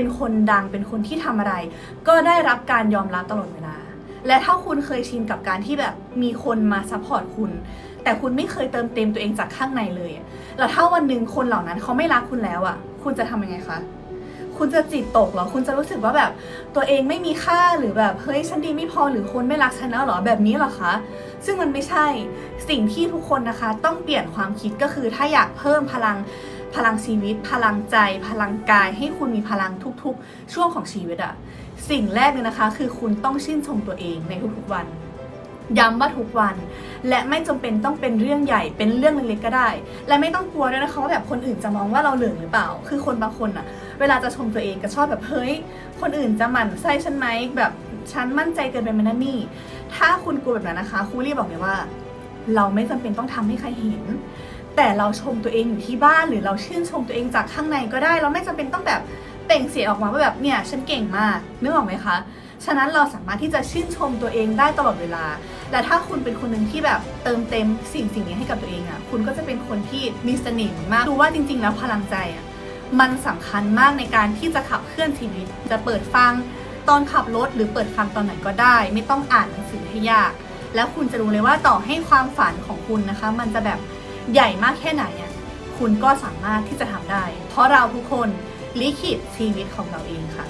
เป็นคนดังเป็นคนที่ทำอะไร ก็ได้รับการยอมรับตลอดเวลา และถ้าคุณเคยชินกับการที่แบบมีคนมาซัพพอร์ตคุณ แต่คุณไม่เคยเติมเต็มตัวเองจากข้างในเลย แล้วถ้าวันหนึ่งคนเหล่านั้นเขาไม่รักคุณแล้วอะ คุณจะทำยังไงคะคุณจะจิตตกเหรอ คุณจะรู้สึกว่าแบบตัวเองไม่มีค่าหรือแบบเฮ้ยฉันดีไม่พอหรือคนไม่รักฉันแล้วหรอแบบนี้เหรอคะ ซึ่งมันไม่ใช่สิ่งที่ทุกคนนะคะ ต้องเปลี่ยนความคิดก็คือถ้าอยากเพิ่มพลัง พลังชีวิต พลังใจ พลังกาย ให้คุณมีพลังทุกๆ ช่วงของชีวิตอะสิ่งแรกเลยนะคะ คือคุณต้องชื่นชมตัวเองในทุกๆวันย้ำว่าทุกวัน และไม่จำเป็นต้องเป็นเรื่องใหญ่เป็นเรื่องเล็กๆก็ได้ และไม่ต้องกลัวด้วยนะคะว่าแบบคนอื่นจะมองว่าเราเหลืองหรือเปล่า คือคนบางคนอะเวลาจะชมตัวเองก็ชอบแบบเฮ้ยคนอื่นจะหมั่นไส้ฉันไหมแบบฉันมั่นใจเกินไปไหมนั่นนี่ ถ้าคุณกลัวแบบนั้นนะคะครูรีบบอกเลยว่า เราไม่จำเป็นต้องทำให้ใครเห็น แต่เราชมตัวเองอยู่ที่บ้านหรือเราชื่นชมตัวเองจากข้างในก็ได้ เราไม่จำเป็นต้องแบบเปล่งเสียงออกมาว่าแบบเนี่ยฉันเก่งมากนึกออกไหมคะ ฉะนั้นเราสามารถที่จะชื่นชมตัวเองได้ตลอดเวลา และถ้าคุณเป็นคนหนึ่งที่แบบเติมเต็มสิ่งสิ่งนี้ให้กับตัวเองอะ่ะ คุณก็จะเป็นคนที่มีเสน่ห์มากดูว่าจริง ๆ แล้วพลังใจอะ่ะมันสำคัญมากในการที่จะขับเคลื่อนชีวิต จะเปิดฟังตอนขับรถหรือเปิดฟังตอนไหนก็ได้ ไม่ต้องอ่านหนังสือให้ยาก แล้วคุณจะรู้เลยว่าต่อให้ความฝันของคุณนะคะ มันจะแบบ ใหญ่มากแค่ไหนอ่ยคุณก็สามารถที่จะทำได้ เพราะเราทุกคนลิขิตชีวิตของเราเองค่ะ